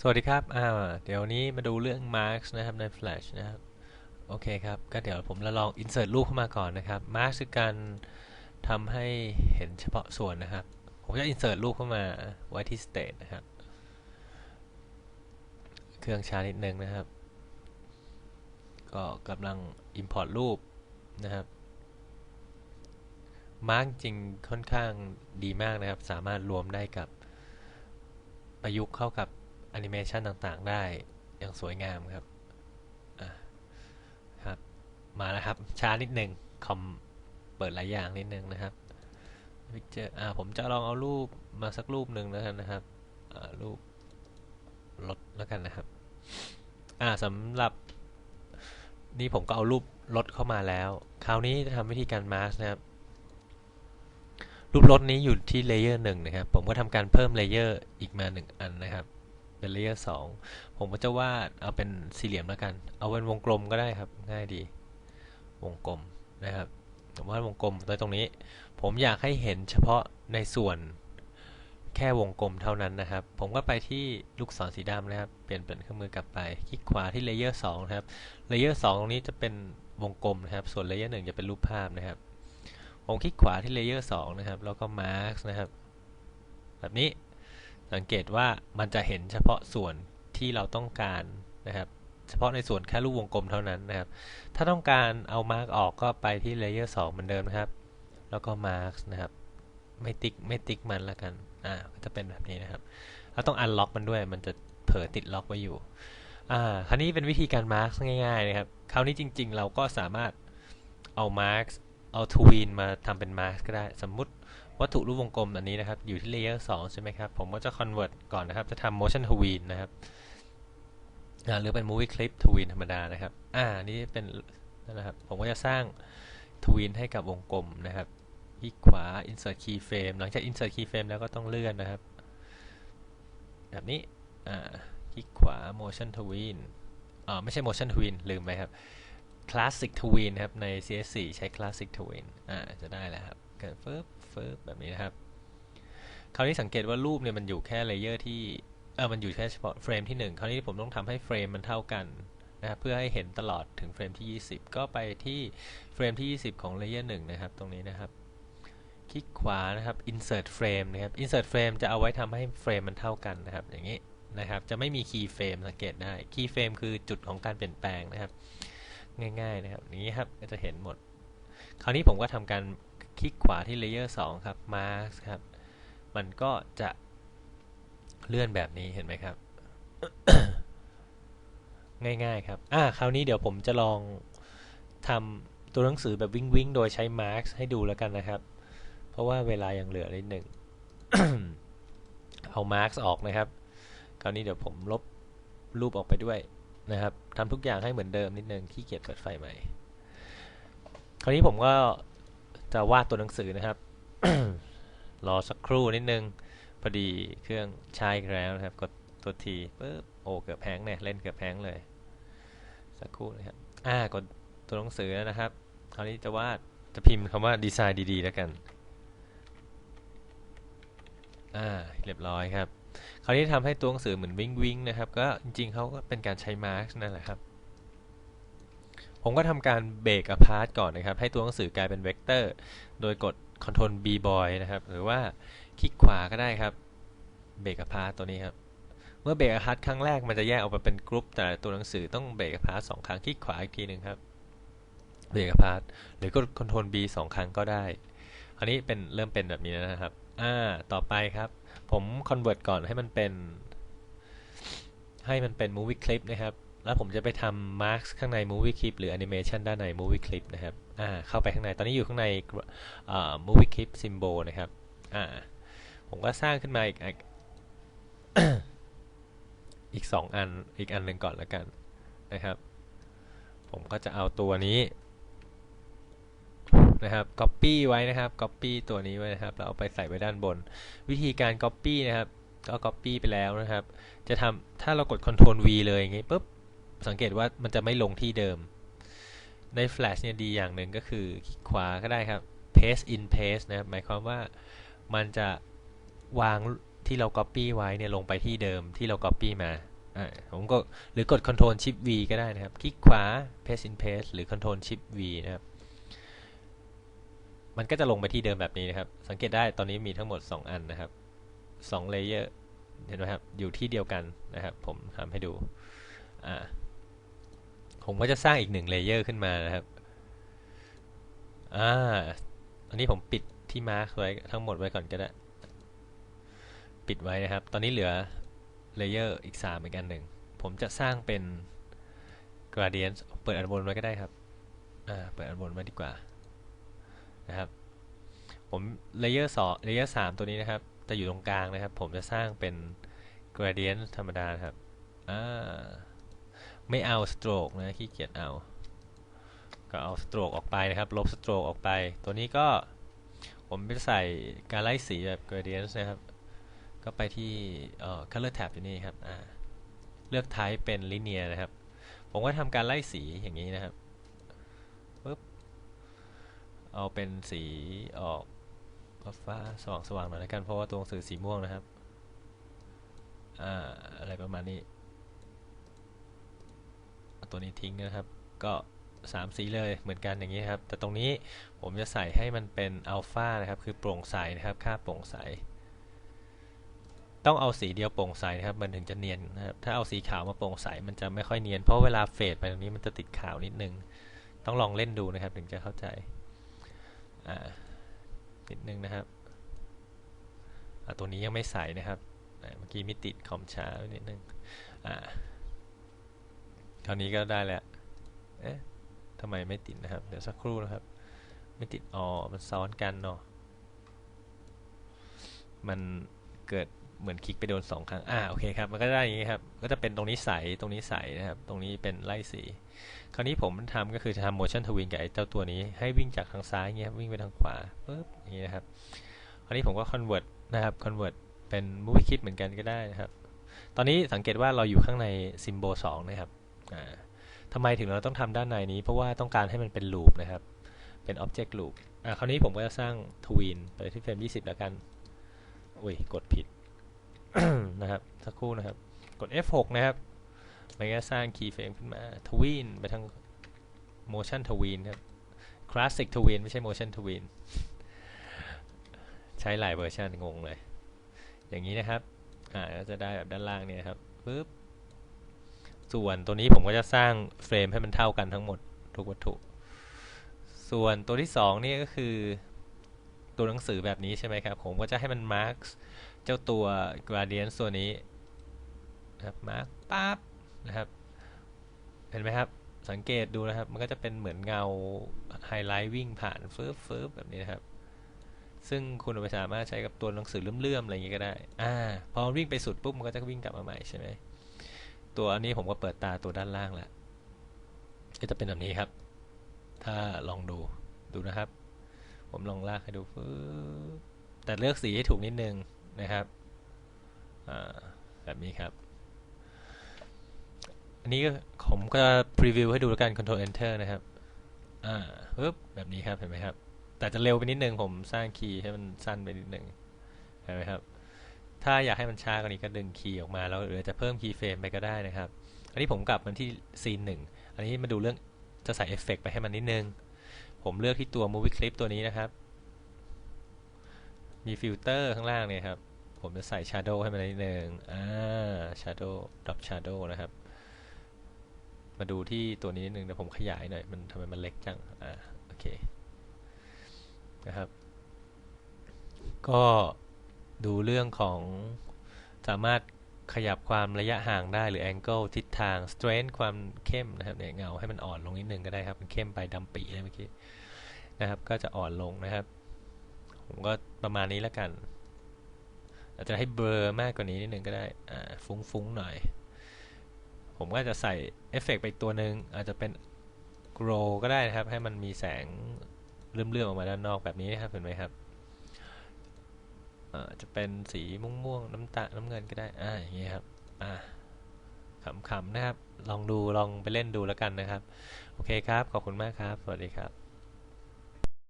สวัสดีครับ อ่า เดี๋ยวนี้มาดูเรื่อง Marks นะครับใน Flash นะครับ โอเคครับ ก็เดี๋ยวผมจะลอง insert รูปเข้ามาก่อนนะครับ Marks คือการทำให้เห็นเฉพาะส่วนนะครับ ผมจะ insert รูปเข้ามาไว้ที่ state นะครับ เครื่องช้านิดนึงนะครับ ก็กำลัง import รูปนะครับ Mark จริงค่อนข้างดีมากนะครับ สามารถรวมได้กับประยุกต์เข้ากับ อนิเมชันต่างๆ ได้อย่างสวยงามครับครับมาแล้วครับ ช้านิดนึงคอมเปิดหลายอย่างนิดนึงนะครับพิกเจอร์อ่าผมจะลองเอารูปมาสักรูปหนึ่งแล้วกันนะครับอ่ารูปรถแล้วกันนะครับอ่าสำหรับ นี่ผมก็เอารูปรถเข้ามาแล้ว คราวนี้จะทำวิธีการมาร์สนะครับ รูปรถนี้อยู่ที่เลเยอร์หนึ่งนะครับ ผมก็ทำการเพิ่มเลเยอร์อีกมาหนึ่งอันนะครับ เป็นเลเยอร์สองผมก็จะวาดเอาเป็นสี่เหลี่ยมแล้วกัน เอาเป็นวงกลมก็ได้ครับ ง่ายดี วงกลมนะครับผมวาดวงกลมไว้ตรงนี้ ผมอยากให้เห็นเฉพาะในส่วนแค่วงกลมเท่านั้นนะครับ ผมก็ไปที่ลูกศรสีดำนะครับ เปลี่ยนเป็นเครื่องมือกลับไป คลิกขวาที่เลเยอร์สองนะครับ เลเยอร์สองตรงนี้จะเป็นวงกลมนะครับ ส่วนเลเยอร์หนึ่งจะเป็นรูปภาพนะครับ ผมคลิกขวาที่เลเยอร์สองนะครับ แล้วก็มาร์กนะครับ แบบนี้ สังเกตว่ามันจะเห็นเฉพาะส่วนที่เราต้องการนะครับ เฉพาะในส่วนแค่รูปวงกลมเท่านั้นนะครับ ถ้าต้องการเอามาร์กออกก็ไปที่เลเยอร์สองเหมือนเดิมนะครับ แล้วก็มาร์กนะครับ ไม่ติ๊กไม่ติ๊กมันละกัน อ่า ก็จะเป็นแบบนี้นะครับ เราต้องอันล็อกมันด้วย มันจะเผลอติดล็อกไว้อยู่ อ่า คราวนี้เป็นวิธีการมาร์กง่ายๆนะครับ คราวนี้จริง ๆ เราก็สามารถเอามาร์กเอาทวีนมาทำเป็นมาร์กก็ได้ สมมุติ วัตถุรูปวงกลมอันนี้นะครับ อยู่ที่เลเยอร์2ใช่ไหมครับ ผมก็จะ convert ก่อนนะครับ จะทำ motion tween นะครับหรือเป็น movie clip tween ธรรมดานะครับ อ่า นี่เป็นนั่นนะครับ ผมก็จะสร้าง tween ให้กับวงกลมนะครับคลิกขวา insert keyframe หลังจาก insert keyframe แล้วก็ต้องเลื่อนนะครับ แบบนี้ อ่า คลิกขวา motion tween อ่าไม่ใช่ motion tween ลืมไปครับ classic tween นครับ ใน CS4 ใช้ classic tween อ่า จะได้แล้วครับ เกิดฟึบ ฟึบแบบนี้นะครับ คราวนี้สังเกตว่ารูปเนี่ยมันอยู่แค่เลเยอร์ที่เออมันอยู่แค่เฉพาะเฟรมที่ 1 คราวนี้ผมต้องทำให้เฟรมมันเท่ากันนะครับเพื่อให้เห็นตลอดถึงเฟรมที่ 20 ก็ไปที่เฟรมที่ 20 ของเลเยอร์1นะครับ ตรงนี้นะครับ คลิกขวานะครับ insert frame นะครับ insert frame จะเอาไว้ทำให้เฟรมมันเท่ากันนะครับ อย่างนี้นะครับ จะไม่มี key frame สังเกตได้ key frame คือจุดของการเปลี่ยนแปลงนะครับ ง่ายๆนะครับอย่างนี้ครับก็จะเห็นหมด คราวนี้ผมก็ทำการ คลิกขวาที่ layer 2ครับ mask ครับ มันก็จะเลื่อนแบบนี้เห็นไหมครับ ง่ายๆครับ อ่าคราวนี้เดี๋ยวผมจะลองทำตัวหนังสือแบบวิ่งวิ่งโดยใช้ mask ให้ดูแล้วกันนะครับ เพราะว่าเวลายังเหลือนิดหนึ่ง เอา mask ออกนะครับ คราวนี้เดี๋ยวผมลบรูปออกไปด้วยนะครับทำทุกอย่างให้เหมือนเดิมนิดนึงขี้เกียจเปิดไฟใหม่ คราวนี้ผมก็ จะวาดตัวหนังสือนะครับ รอสักครู่นิดนึง พอดีเครื่องใช้แล้วนะครับ กดตัวทีปึ๊บโอ้เกือบแพงเนี่ยเล่นเกือบแพงเลย สักครู่นะครับอ่ากดตัวหนังสือแล้วนะครับคราวนี้จะวาดจะพิมพ์คำว่าดีไซน์ดีๆ แล้วกันอ่าเรียบร้อยครับ คราวนี้ทำให้ตัวหนังสือเหมือนวิงวิงนะครับ ก็จริงๆเขาก็เป็นการใช้มาร์กนั่นแหละครับ ผมก็ทำการเบรกอพาร์ตก่อนนะครับ ให้ตัวหนังสือกลายเป็นเวกเตอร์ โดยกด Ctrl B boy นะครับ หรือว่าคลิกขวาก็ได้ครับ เบรกอพาร์ตตัวนี้ครับ เมื่อเบรกอพาร์ตครั้งแรกมันจะแยกออกมาเป็นกรุ๊ป แต่ตัวหนังสือต้องเบรกอพาร์ตสองครั้ง คลิกขวาอีกทีหนึ่งครับ เบรกอพาร์ตหรือกด Ctrl B สองครั้งก็ได้ อันนี้เป็นเริ่มเป็นแบบนี้นะครับ อ่า ต่อไปครับ ผม convert ก่อนให้มันเป็น ให้มันเป็น movie clip นะครับ แล้วผมจะไปทำ marks ข้างใน movie clip หรือ animation ด้านใน movie clip นะครับอ่าเข้าไปข้างในตอนนี้อยู่ข้างในอ่า movie clip symbol นะครับอ่าผมก็สร้างขึ้นมาอีกอีกสองอันอีกอันหนึ่งก่อนแล้วกันนะครับ ผมก็จะเอาตัวนี้นะครับ copy ไว้นะครับ copy ตัวนี้ไว้นะครับแล้วเอาไปใส่ไว้ด้านบน วิธีการ copy นะครับก็ copy ไปแล้วนะครับ จะทำถ้าเรากด Ctrl V เลยอย่างงี้ปุ๊บ สังเกตว่ามันจะไม่ลงที่เดิม ใน Flash เนี่ยดีอย่างหนึ่งก็คือคลิกขวาก็ได้ครับ paste in paste นะครับหมายความว่ามันจะวางที่เรา Copy ไว้เนี่ยลงไปที่เดิมที่เรา Copy มาผมก็หรือกด Ctrl Shift V ก็ได้นะครับ คลิกขวา Paste in Paste หรือ Ctrl Shift V นะครับ มันก็จะลงไปที่เดิมแบบนี้นะครับ สังเกตได้ตอนนี้มีทั้งหมด 2 อันนะครับ2 layer เห็นไหมครับ อยู่ที่เดียวกันนะครับ ผมทำให้ดู อ่า ผมก็จะสร้างอีกหนึ่งเลเยอร์ขึ้นมานะครับ อ่าอันนี้ผมปิดที่มาร์คไว้ทั้งหมดไว้ก่อนก็ได้ ปิดไว้นะครับ ตอนนี้เหลือเลเยอร์อีก3อีกอันหนึ่ง ผมจะสร้างเป็น gradient เปิดอันบนไว้ก็ได้ครับ อ่า เปิดอันบนไว้ดีกว่า นะครับ ผมเลเยอร์สองเลเยอร์สามตัวนี้นะครับ จะอยู่ตรงกลางนะครับ ผมจะสร้างเป็น gradient ธรรมดานะครับ อ่า ไม่เอา stroke นะขี้เกียจเอา ก็เอา stroke ออกไปนะครับ ลบ stroke ออกไป ตัวนี้ก็ผมจะใส่การไล่สีแบบ gradient นะครับ ก็ไปที่เอ่อ color tab อยู่นี่ครับอ่าเลือก type เป็น linear นะครับ ผมก็ทำการไล่สีอย่างนี้นะครับปึ๊บเอาเป็นสีออกฟ้าสว่างสว่างหน่อยแล้วกันเพราะว่าตัวหนังสือสีม่วงนะครับ อ่า อะไรประมาณนี้ ตัวนี้ทิ้งนะครับ ก็ 3 สีเลยเหมือนกันอย่างนี้ครับ แต่ตรงนี้ผมจะใส่ให้มันเป็นอัลฟานะครับ คือโปร่งใสนะครับ ค่าโปร่งใส ต้องเอาสีเดียวโปร่งใสนะครับ มันถึงจะเนียนนะครับ ถ้าเอาสีขาวมาโปร่งใส มันจะไม่ค่อยเนียน เพราะเวลาเฟดไปตรงนี้มันจะติดขาวนิดนึง ต้องลองเล่นดูนะครับ ถึงจะเข้าใจ อ่า นิดนึงนะครับตัวนี้ยังไม่ใสนะครับ เมื่อกี้มิติดคอมช้านิดนึงอ่า คราวนี้ก็ได้แล้วเอ๊ะทำไมไม่ติดนะครับ เดี๋ยวสักครู่นะครับ ไม่ติดอ๋อมันซ้อนกันเนาะมันเกิดเหมือนคลิกไปโดนสองครั้ง อ่า โอเคครับ มันก็ได้อย่างนี้ครับ ก็จะเป็นตรงนี้ใส ตรงนี้ใสนะครับ ตรงนี้เป็นไล่สี คราวนี้ผมทำก็คือจะทำ motion twin กับไอ้เจ้าตัวนี้ ให้วิ่งจากทางซ้ายเงี้ย วิ่งไปทางขวาปึ๊บอย่างนี้นะครับ คราวนี้ผมก็ convert นะครับ convert เป็น movie kit เหมือนกันก็ได้นะครับ ตอนนี้สังเกตว่าเราอยู่ข้างใน symbol 2 นะครับ ทำไมถึงเราต้องทำด้านในนี้ เพราะว่าต้องการให้มันเป็น loop นะครับ เป็น object loop อ่าคราวนี้ผมก็จะสร้าง twin ไปที่เฟรม 20 แล้วกัน อุ้ย กดผิด นะครับ สักครู่นะครับ กด F6 นะครับมันก็สร้าง keyframe ขึ้นมา twin ไปทาง motion twin ครับ classic twin ไม่ใช่ motion twin ใช้หลายเวอร์ชันงงเลย อย่างนี้นะครับ อ่าก็จะได้แบบด้านล่างเนี่ยครับปึ๊บ ส่วนตัวนี้ผมก็จะสร้างเฟรมให้มันเท่ากันทั้งหมดทุกวัตถุ ส่วนตัวที่2นี่ก็คือตัวหนังสือแบบนี้ใช่ไหมครับ ผมก็จะให้มันมาร์กเจ้าตัว gradient ตัวนี้นะครับมาร์กปั๊บนะครับเห็นไหมครับสังเกตดูนะครับ มันก็จะเป็นเหมือนเงาไฮไลท์วิ่งผ่านฟืบฟืบแบบนี้นะครับ ซึ่งคุณเอาไปสามารถใช้กับตัวหนังสือเลื่อมๆอะไรอย่างนี้ก็ได้ อ่า พอวิ่งไปสุดปุ๊บมันก็จะวิ่งกลับมาใหม่ใช่ไหม ตัวนี้ผมก็เปิดตาตัวด้านล่างแล้วก็จะเป็นแบบนี้ครับ ถ้าลองดูดูนะครับ ผมลองลากให้ดูแต่เลือกสีให้ถูกนิดนึงนะครับแบบนี้ครับ อันนี้ก็ผมก็พรีวิวให้ดูแล้วกัน Control Enter นะครับอ่าปึ๊บแบบนี้ครับเห็นไหมครับ แต่จะเร็วไปนิดนึงผมสร้างคีย์ให้มันสั้นไปนิดนึงเห็นไหมครับ ถ้าอยากให้มันช้ากว่านี้ก็ดึงคีย์ออกมาแล้วหรือจะเพิ่มคีย์เฟรมไปก็ได้นะครับ อันนี้ผมกลับมาที่ซีนหนึ่งอันนี้มาดูเรื่องจะใส่เอฟเฟกไปให้มันนิดนึง ผมเลือกที่ตัว movie clip ตัวนี้นะครับ มีฟิลเตอร์ข้างล่างเนี่ยครับ ผมจะใส่ shadow ให้มันนิดนึงอ่า shadow drop shadow นะครับ มาดูที่ตัวนี้นิดนึงเดี๋ยวผมขยายหน่อย มันทำไมมันเล็กจัง อ่า โอเค นะครับ ก็ ดูเรื่องของสามารถขยับความระยะห่างได้หรือ angle ทิศทาง strength ความเข้มนะครับเนี่ยเงาให้มันอ่อนลงนิดนึงก็ได้ครับ มันเข้มไปดำปีเลยเมื่อกี้นะครับ ก็จะอ่อนลงนะครับ ผมก็ประมาณนี้แล้วกัน อาจจะให้เบลอมากกว่านี้นิดนึงก็ได้อ่าฟุ้งๆหน่อย ผมก็จะใส่เอฟเฟกไปตัวหนึ่งอาจจะเป็น grow ก็ได้นะครับ ให้มันมีแสงเลื่อมๆออกมาด้านนอกแบบนี้นะครับเห็นไหมครับ จะเป็นสีม่วงๆน้ำตาลน้ำเงินก็ได้อ่าอย่างนี้ครับอ่าขำๆนะครับ ลองดูลองไปเล่นดูแล้วกันนะครับ โอเคครับ ขอบคุณมากครับ สวัสดีครับ